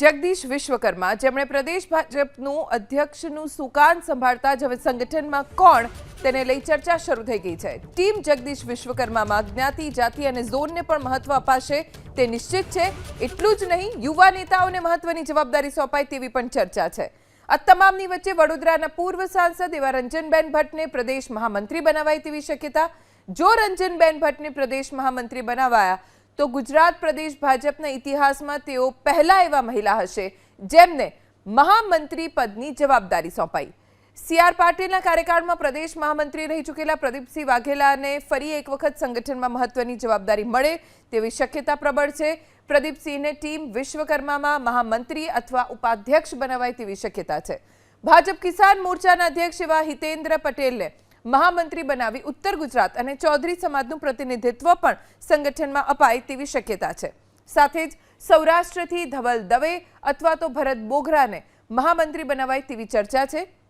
જગદીશ વિશ્વકર્મા, જેમણે પ્રદેશ ભાજપનું અધ્યક્ષનું સુકાન સંભાળતા જ હવે સંગઠનમાં કોણ તેને લઈ ચર્ચા શરૂ થઈ ગઈ છે. ટીમ જગદીશ વિશ્વકર્મામાં જ્ઞાતિ, જાતિ અને ઝોનને પણ મહત્વ અપાશે તે નિશ્ચિત છે. એટલું જ નહીં, યુવા નેતાઓને મહત્વની જવાબદારી સોંપાય તેવી પણ ચર્ચા છે. આ તમામની વચ્ચે વડોદરાના પૂર્વ સાંસદ એવા રંજનબેન ભટ્ટને પ્રદેશ મહામંત્રી બનાવાય તેવી શક્યતા. જો રંજનબેન ભટ્ટને પ્રદેશ મહામંત્રી બનાવાયા તો ગુજરાત પ્રદેશ ભાજપના ઇતિહાસમાં તેઓ પહેલા એવા મહિલા હશે જેમને મહામંત્રી પદની જવાબદારી સોંપાઈ. સીઆર પાટીલના કાર્યકાળમાં પ્રદેશ મહામંત્રી રહી ચૂકેલા પ્રદીપસિંહ વાઘેલાને ફરી એક વખત સંગઠનમાં મહત્વની જવાબદારી મળે તેવી શક્યતા પ્રબળ છે. પ્રદીપસિંહને ટીમ વિશ્વકર્મામાં મહામંત્રી અથવા ઉપાધ્યક્ષ બનાવાય તેવી શક્યતા છે. ભાજપ કિસાન મોરચાના અધ્યક્ષ એવા હિતેન્દ્ર પટેલને મહામંત્રી બનાવી ઉત્તર ગુજરાત અને ચૌધરી સમાજનું પ્રતિનિધિત્વ પણ સંગઠનમાં અપાય તેવી શક્યતા છે. સાથે જ સૌરાષ્ટ્રથી ધવલ દવે અથવા તો ભરત બોઘરાને મહામંત્રી બનાવાય તેવી ચર્ચા છે.